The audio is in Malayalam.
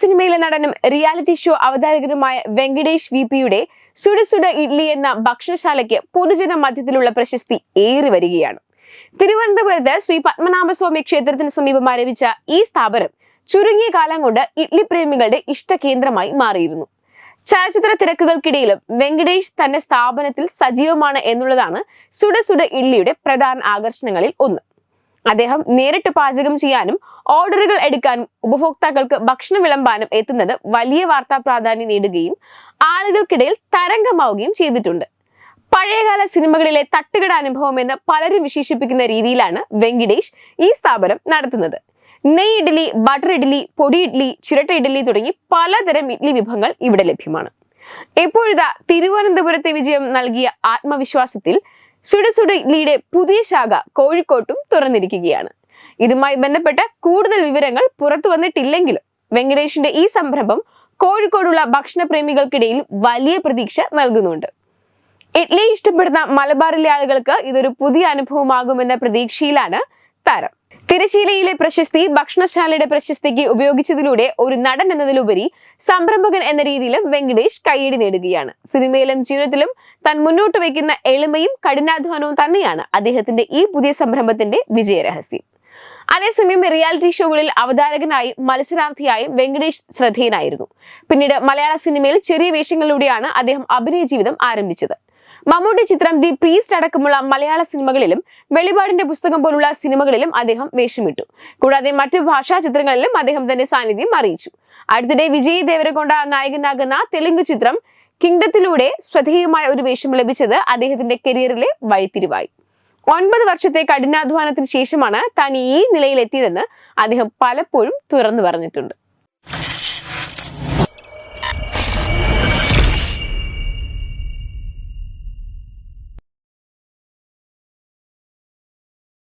സിനിമയിലെ നടനും റിയാലിറ്റി ഷോ അവതാരകനുമായ വെങ്കടേഷ് വി പിയുടെ സുഡ ഇഡ്ലി എന്ന ഭക്ഷണശാലയ്ക്ക് പൊതുജന മധ്യത്തിലുള്ള പ്രശസ്തി ഏറി വരികയാണ്. തിരുവനന്തപുരത്ത് ശ്രീ പത്മനാഭസ്വാമി ക്ഷേത്രത്തിന് സമീപം ആരംഭിച്ച ഈ സ്ഥാപനം ചുരുങ്ങിയ കാലം കൊണ്ട് ഇഡ്ലി പ്രേമികളുടെ ഇഷ്ടകേന്ദ്രമായി മാറിയിരുന്നു. ചലച്ചിത്ര തിരക്കുകൾക്കിടയിലും വെങ്കടേഷ് തന്റെ സ്ഥാപനത്തിൽ സജീവമാണ് എന്നുള്ളതാണ് സുഡസുഡ സുഡ ഇഡ്ലിയുടെ പ്രധാന ആകർഷണങ്ങളിൽ ഒന്ന്. അദ്ദേഹം നേരിട്ട് പാചകം ചെയ്യാനും ഓർഡറുകൾ എടുക്കാനും ഉപഭോക്താക്കൾക്ക് ഭക്ഷണം വിളമ്പാനും എത്തുന്നത് വലിയ വാർത്താ പ്രാധാന്യം നേടുകയും ആളുകൾക്കിടയിൽ തരംഗമാവുകയും ചെയ്തിട്ടുണ്ട്. പഴയകാല സിനിമകളിലെ തട്ടുകട അനുഭവം എന്ന് പലരും വിശേഷിപ്പിക്കുന്ന രീതിയിലാണ് വെങ്കിടേഷ് ഈ സ്ഥാപനം നടത്തുന്നത്. നെയ് ഇഡ്ഡലി ബട്ടർ ഇഡ്ഡലി പൊടി ഇഡ്ഡലി ചിരട്ട ഇഡ്ഡലി തുടങ്ങി പലതരം ഇഡ്ഡലി വിഭവങ്ങൾ ഇവിടെ ലഭ്യമാണ്. ഇപ്പോഴിതാ തിരുവനന്തപുരത്തെ വിജയം നൽകിയ ആത്മവിശ്വാസത്തിൽ സുഡസുഡ ഇഡ്ഡലിയുടെ പുതിയ ശാഖ കോഴിക്കോട്ടും തുറന്നിരിക്കുകയാണ്. ഇതുമായി ബന്ധപ്പെട്ട് കൂടുതൽ വിവരങ്ങൾ പുറത്തു വന്നിട്ടില്ലെങ്കിലും വെങ്കടേഷിന്റെ ഈ സംരംഭം കോഴിക്കോടുള്ള ഭക്ഷണപ്രേമികൾക്കിടയിൽ വലിയ പ്രതീക്ഷ നൽകുന്നുണ്ട്. ഇഡ്ലി ഇഷ്ടപ്പെടുന്ന മലബാറിലെ ആളുകൾക്ക് ഇതൊരു പുതിയ അനുഭവമാകുമെന്ന പ്രതീക്ഷയിലാണ് താരം. തിരശീലയിലെ പ്രശസ്തി ഭക്ഷണശാലയുടെ പ്രശസ്തിക്ക് ഉപയോഗിച്ചതിലൂടെ ഒരു നടൻ എന്നതിലുപരി സംരംഭകൻ എന്ന രീതിയിലും വെങ്കടേഷ് കൈയടി നേടുകയാണ്. സിനിമയിലും ജീവിതത്തിലും താൻ മുന്നോട്ട് വയ്ക്കുന്ന എളിമയും കഠിനാധ്വാനവും തന്നെയാണ് അദ്ദേഹത്തിന്റെ ഈ പുതിയ സംരംഭത്തിന്റെ വിജയരഹസ്യം. അതേസമയം റിയാലിറ്റി ഷോകളിൽ അവതാരകനായും മത്സരാർത്ഥിയായും വെങ്കടേഷ് ശ്രദ്ധേയനായിരുന്നു. പിന്നീട് മലയാള സിനിമയിൽ ചെറിയ വേഷങ്ങളിലൂടെയാണ് അദ്ദേഹം അഭിനയ ജീവിതം ആരംഭിച്ചത്. മമ്മൂട്ടി ചിത്രം ദി പ്രീസ്റ്റ് അടക്കമുള്ള മലയാള സിനിമകളിലും വെളിപാടിന്റെ പുസ്തകം പോലുള്ള സിനിമകളിലും അദ്ദേഹം വേഷമിട്ടു. കൂടാതെ മറ്റ് ഭാഷാ ചിത്രങ്ങളിലും അദ്ദേഹം തന്റെ സാന്നിധ്യം അറിയിച്ചു. അടുത്തിടെ വിജയ് ദേവരകൊണ്ട നായകനാകുന്ന തെലുങ്ക് ചിത്രം കിങ്ഡത്തിലൂടെ ശ്രദ്ധേയമായ ഒരു വേഷം ലഭിച്ചത് അദ്ദേഹത്തിന്റെ കരിയറിലെ വഴിത്തിരിവായി. ഒൻപത് വർഷത്തെ കഠിനാധ്വാനത്തിന് ശേഷമാണ് താൻ ഈ നിലയിലെത്തിയതെന്ന് അദ്ദേഹം പലപ്പോഴും തുറന്നു പറഞ്ഞിട്ടുണ്ട്.